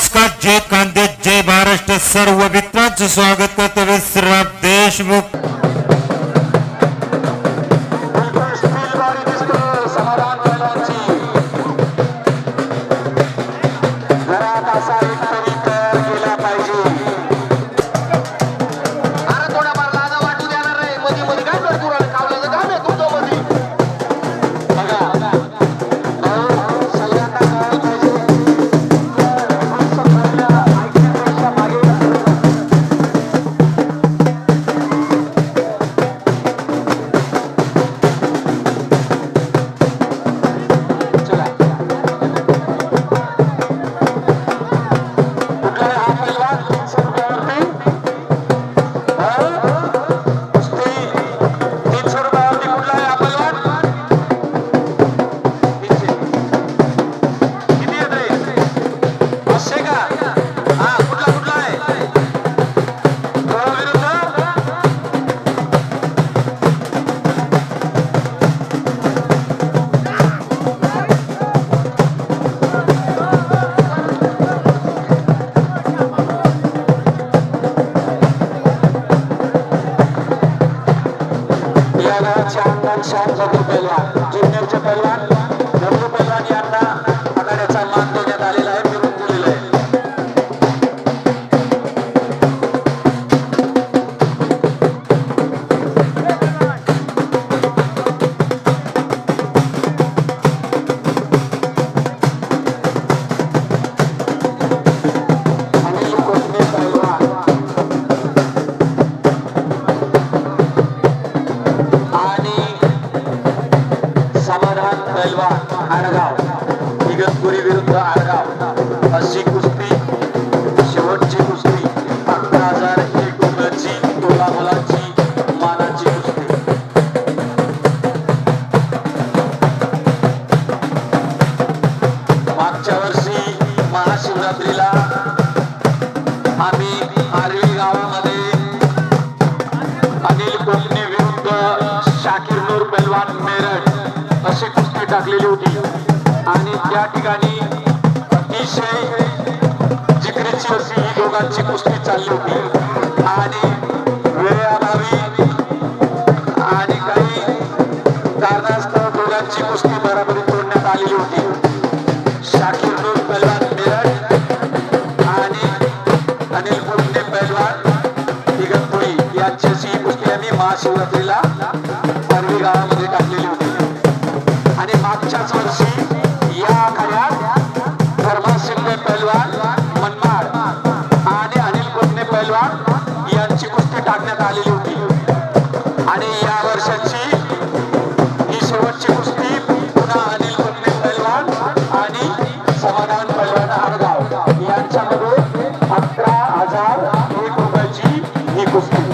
नमस्कार जय कांदे जय महाराष्ट्र. सर्व मित्रांचं स्वागत गावाचे आमदार शाह जगू पैलवान जुन्नरचे पैलवान जगू पैलवान यांना पैलवान आडगाव इगतपुरी विरुद्ध आडगाव अशी कुस्ती शेवटची कुस्ती. अकरा हजार एक रुपयाची तोला मुलाची मानाची कुस्ती. मागच्या वर्षी महाशिवरात्रीला आम्ही आर्वी गावामध्ये अनिल कोकणे विरुद्ध शाकीर नूर पैलवान मेरठ अशी कुस्ती टाकलेली होती. आणि त्या ठिकाणी अतिशय जिकरीची अशी ही दोघांची कुस्ती चालली होती. आणि वेळेअभावी आणि काही कारणास्तव दोघांची कुस्ती बराबरी तोडण्यात आलेली होती. शाकीर नूर पैलवान मेरठ आणि अनिल कोकणे पैलवान इगतपुरी यांच्याशी ही कुस्ती आम्ही महाशिवरात्रीला वर्षी या आखाड्यात धर्मा शिंदे पैलवान मनमाड आणि अनिल कोकणे पैलवान यांची कुस्ती टाकण्यात आलेली होती. आणि या वर्षाची ही शेवटची कुस्ती पुन्हा अनिल कोकणे पैलवान आणि समाधान पैलवान आडगाव यांच्यामध्ये अकरा हजार एक रुपयाची ही कुस्ती.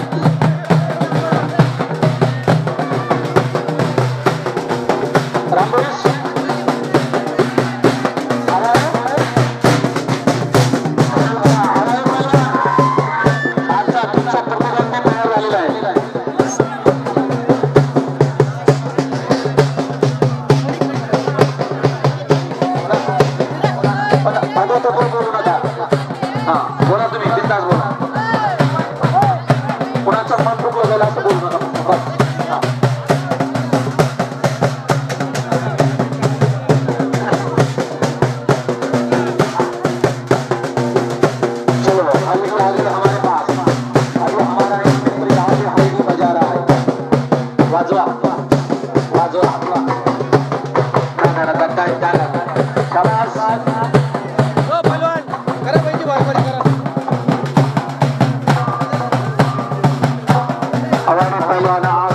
माझा तो बोल बोलू नका हा बोला तुम्ही बिंदास बोला कुणाचं मन दुखलं गेलं असं बोलू नका बस हा. चलो अभी Sabalana